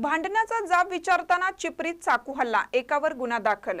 भांडणाचा जाब विचारताना चिपरीत चाकू हल्ला एकावर गुन्हा दाखल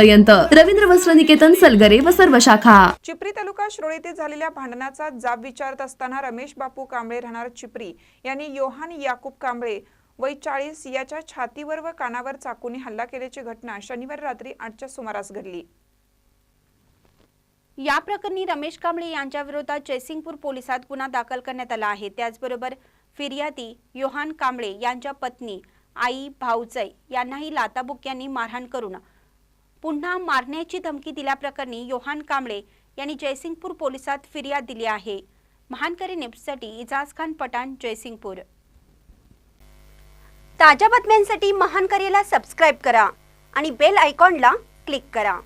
पर्यंत रवींद्र वस्त्र निकेतन सलगरे व सर्व शाखा. चिपरी तालुका शिरोळ येथे झालेल्या भांडणाचा जाब विचारत असताना रमेश बापू कांबळे राहणार चिपरी. यांनी योहान याकूब कांबळे वय चाळीस याच्या छातीवर व कानावर चाकूने हल्ला केल्याची घटना शनिवारी रात्री आठच्या सुमारास घडली. या प्रकरणी रमेश कांबळे यांच्या विरोधात जयसिंगपूर पोलिसात गुन्हा दाखल करण्यात आला आहे. त्याचबरोबर फिर्यादी योहान कांबळे यांच्या पत्नी आई भाऊजय यांनाही लाताबुक्यांनी मारहाण करून पुन्हा मारण्याची धमकी दिल्याप्रकरणी योहान कांबळे यांनी जयसिंगपूर पोलिसात फिर्याद दिली आहे. महानकरी न्यूजसाठी इजाज खान पठाण जयसिंगपूर. ताज्या बातम्यांसाठी महानकरीला सबस्क्राईब करा आणि बेल आयकॉनला क्लिक करा.